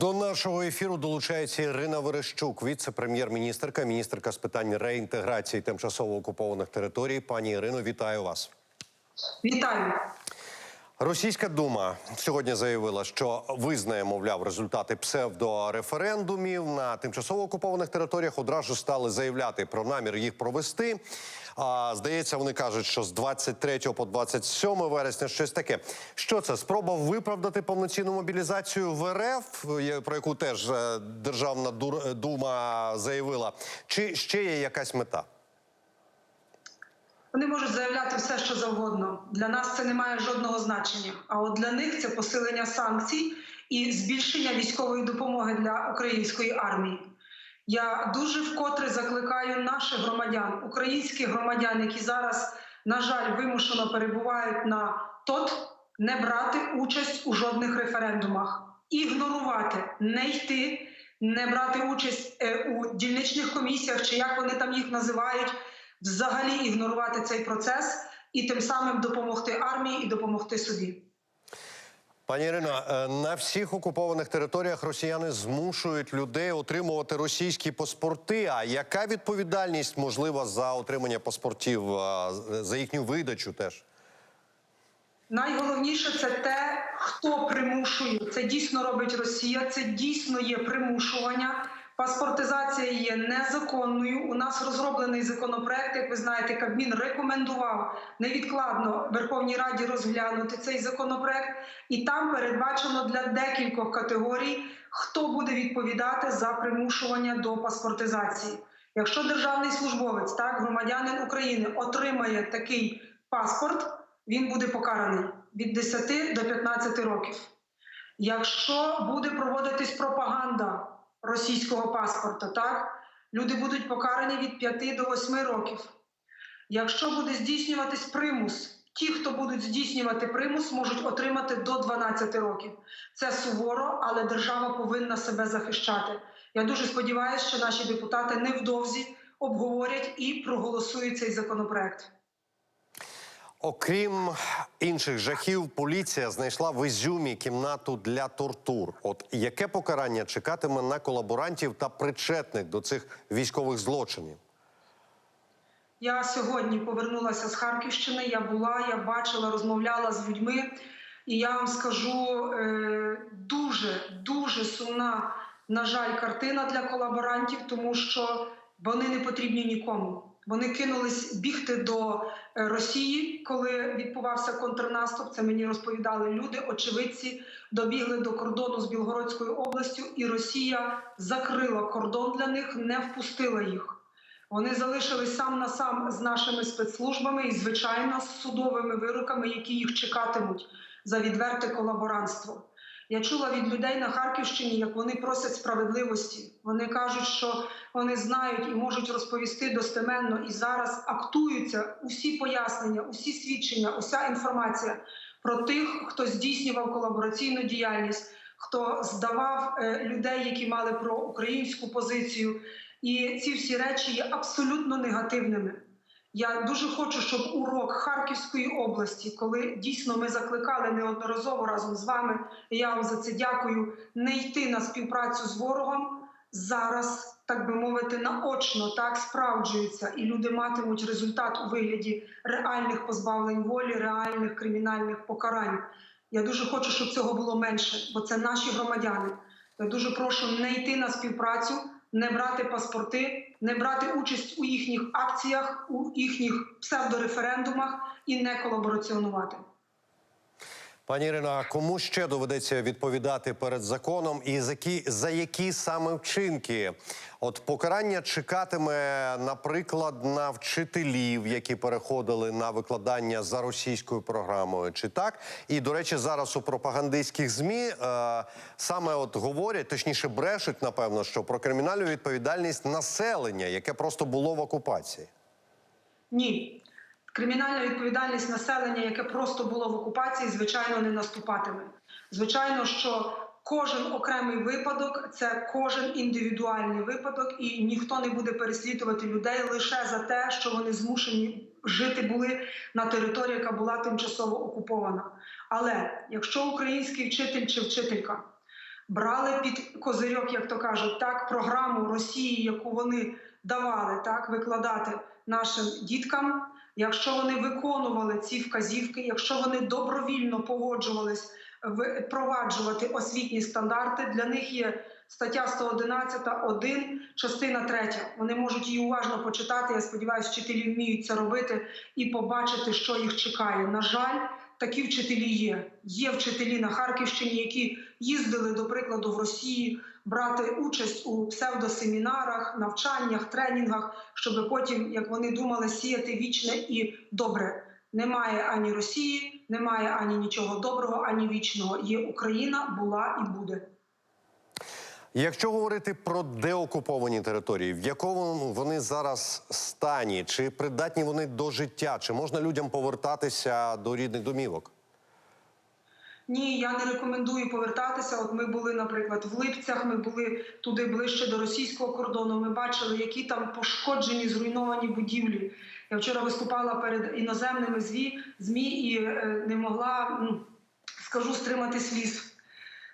До нашого ефіру долучається Ірина Верещук, віце-прем'єр-міністерка, міністерка з питань реінтеграції тимчасово окупованих територій. Пані Ірино, вітаю вас. Вітаю. Російська дума сьогодні заявила, що визнає, мовляв, результати псевдореферендумів на тимчасово окупованих територіях. Одразу стали заявляти про намір їх провести. А здається, вони кажуть, що з 23 по 27 вересня щось таке. Що це? Спроба виправдати повноцінну мобілізацію в РФ, про яку теж е, Державна дума заявила. Чи ще є якась мета? Вони можуть заявляти все, що завгодно. Для нас це не має жодного значення. А от для них це посилення санкцій і збільшення військової допомоги для української армії. Я дуже вкотре закликаю наших громадян, українських громадян, які зараз, на жаль, вимушено перебувають на ТОТ, не брати участь у жодних референдумах, ігнорувати, не йти, не брати участь е, у дільничних комісіях, чи як вони там їх називають, взагалі ігнорувати цей процес і тим самим допомогти армії і допомогти собі. Пані Ірино, е, на всіх окупованих територіях росіяни змушують людей отримувати російські паспорти. А яка відповідальність можлива за отримання паспортів, за їхню видачу теж? Найголовніше це те, хто примушує. Це дійсно робить Росія. Це дійсно є примушування. Паспортизація є незаконною. У нас розроблений законопроект. Як ви знаєте, Кабмін рекомендував невідкладно Верховній Раді розглянути цей законопроект, і там передбачено для декількох категорій, хто буде відповідати за примушування до паспортизації. Якщо державний службовець, так громадянин України, отримає такий паспорт він буде покараний від 10 до 15 років. Якщо буде проводитись пропаганда російського паспорта, так люди будуть покарані від 5 до 8 років. Якщо буде здійснюватись примус, ті, хто будуть здійснювати примус, можуть отримати до 12 років. Це суворо, але держава повинна себе захищати. Я дуже сподіваюся, що наші депутати невдовзі обговорять і проголосують цей законопроект. Окрім інших жахів, поліція знайшла в Ізюмі кімнату для тортур. От яке покарання чекатиме на колаборантів та причетних до цих військових злочинів? Я сьогодні повернулася з Харківщини. Я була, я бачила, розмовляла з людьми, і я вам скажу е, дуже дуже сумна, на жаль, картина для колаборантів, тому що вони не потрібні нікому. Вони кинулись бігти до е, Росії, коли відбувався контрнаступ. Це мені розповідали люди, очевидці добігли до кордону з Білгородською областю, і Росія закрила кордон для них, не впустила їх. Вони залишились сам на сам з нашими спецслужбами і, звичайно, з судовими вироками, які їх чекатимуть за відверте колаборантство. Я чула від людей на Харківщині, як вони просять справедливості. Вони кажуть, що вони знають і можуть розповісти достеменно, і зараз актуються усі пояснення, усі свідчення, уся інформація про тих, хто здійснював колабораційну діяльність, хто здавав е, людей, які мали проукраїнську позицію. І ці всі речі є абсолютно негативними. Я дуже хочу, щоб урок Харківської області, коли дійсно ми закликали неодноразово разом з вами, і я вам за це дякую, не йти на співпрацю з ворогом. Зараз, так би мовити, наочно так справджується, і люди матимуть результат у вигляді реальних позбавлень волі, реальних кримінальних покарань. Я дуже хочу, щоб цього було менше, бо це наші громадяни. Я дуже прошу не йти на співпрацю, не брати паспорти, не брати участь у їхніх акціях, у їхніх псевдореферендумах і не колабораціонувати. Пані Ірино, а кому ще доведеться відповідати перед законом, і за які, за які саме вчинки? От покарання чекатиме, наприклад, на вчителів, які переходили на викладання за російською програмою, чи так? І до речі, зараз у пропагандистських змі е, саме от говорять, точніше, брешуть, напевно, що про кримінальну відповідальність населення, яке просто було в окупації. Ні. Кримінальна відповідальність населення, яке просто було в окупації, звичайно, не наступатиме. Звичайно, що кожен окремий випадок це кожен індивідуальний випадок, і ніхто не буде переслідувати людей лише за те, що вони змушені жити були на території, яка була тимчасово окупована. Але якщо український вчитель чи вчителька брали під козирьок, як то кажуть, так, програму Росії, яку вони давали так, викладати нашим діткам. Якщо вони виконували ці вказівки, якщо вони добровільно погоджувались впроваджувати освітні стандарти, для них є стаття 111, 1, частина 3. Вони можуть її уважно почитати. Я сподіваюся, вчителі вміють це робити і побачити, що їх чекає. На жаль, такі вчителі є. Є вчителі на Харківщині, які їздили, до прикладу, в Росії брати участь у псевдосемінарах, навчаннях, тренінгах, щоб потім, як вони думали, сіяти вічне і добре. Немає ані Росії, немає ані нічого доброго, ані вічного. Є Україна, була і буде. Якщо говорити про деокуповані території, в якому вони зараз стані? Чи придатні вони до життя? Чи можна людям повертатися до рідних домівок? Ні, я не рекомендую повертатися. От ми були, наприклад, в Липцях. Ми були туди ближче до російського кордону. Ми бачили, які там пошкоджені, зруйновані будівлі. Я вчора виступала перед іноземними змі, і е, не могла, ну, скажу, стримати сліз.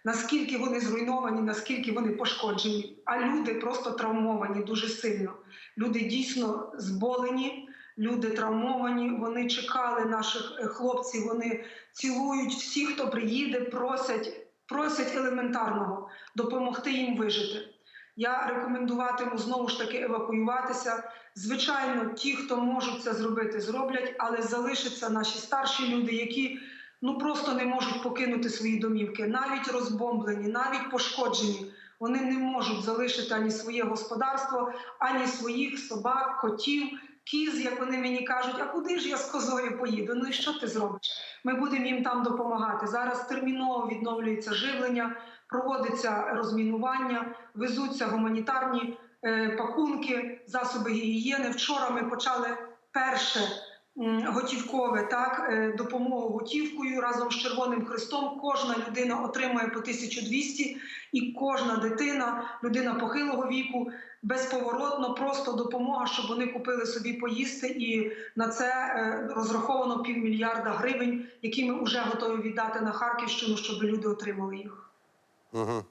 Наскільки вони зруйновані, наскільки вони пошкоджені, а люди просто травмовані дуже сильно. Люди дійсно зболені, люди травмовані. Вони чекали наших е, хлопців. Вони цілують всіх, хто приїде, просять, просять елементарного допомогти їм вижити. Я рекомендуватиму знову ж таки евакуюватися. Звичайно, ті, хто можуть це зробити, зроблять, але залишаться наші старші люди, які ну просто не можуть покинути свої домівки, навіть розбомблені, навіть пошкоджені. Вони не можуть залишити ані своє господарство, ані своїх собак, котів, кіз, як вони мені кажуть, а куди ж я з козою поїду? Ну і що ти зробиш? Ми будемо їм там допомагати. Зараз терміново відновлюється живлення, проводиться розмінування, везуться гуманітарні е, пакунки, засоби гігієни. Вчора ми почали перше готівкове так е, допомогу готівкою разом з Червоним Хрестом. Кожна людина отримує по 1200 і кожна дитина, людина похилого віку, безповоротно просто допомога, щоб вони купили собі поїсти. І на це е, розраховано півмільярда гривень, які ми вже готові віддати на Харківщину, щоб люди отримали їх. Угу.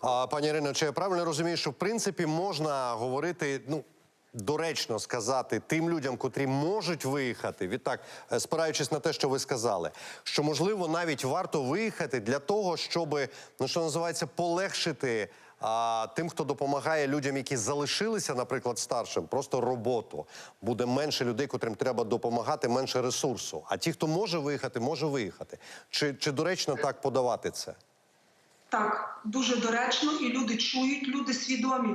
А пані Ірино, чи я правильно розумію, що в принципі можна говорити, ну. Доречно сказати тим людям, котрі можуть виїхати, відтак, е, спираючись на те, що ви сказали, що можливо навіть варто виїхати для того, щоб ну що називається полегшити а, тим, хто допомагає людям, які залишилися, наприклад, старшим, просто роботу. Буде менше людей, котрим треба допомагати, менше ресурсу. А ті, хто може виїхати, може виїхати. Чи, чи доречно так подавати це? Так, дуже доречно, і люди чують, люди свідомі,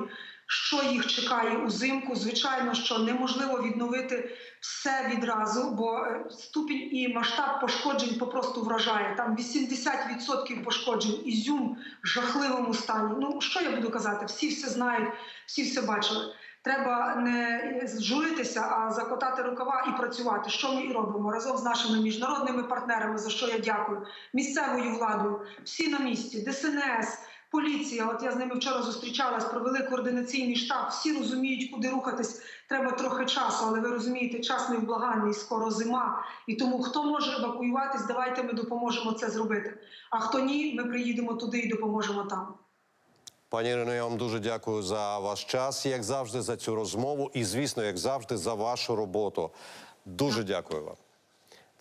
що їх чекає узимку. Звичайно, що неможливо відновити все відразу, бо е, ступінь і масштаб пошкоджень попросту вражає. Там 80% пошкоджень, ізюм в жахливому стані. Ну що я буду казати? Всі все знають, всі все бачили. Треба не журитися, а закотати рукава і працювати. Що ми і робимо разом з нашими міжнародними партнерами, за що я дякую, місцевою владою, всі на місці, ДСНС, поліція. От я з ними вчора зустрічалась, провели координаційний штаб. Всі розуміють, куди рухатись. Треба трохи часу, але ви розумієте, час невблаганний, скоро зима. І тому хто може евакуюватись, давайте ми допоможемо це зробити. А хто ні, ми приїдемо туди і допоможемо там. Пані Ірино, я вам дуже дякую за ваш час, як завжди, за цю розмову, і звісно, як завжди, за вашу роботу. Дуже дякую вам.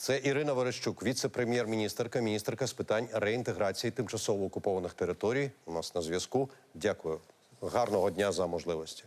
Це Ірина Верещук, віце-прем'єр-міністерка, міністерка з питань реінтеграції тимчасово окупованих територій. У нас на зв'язку. Дякую. Гарного дня за можливості.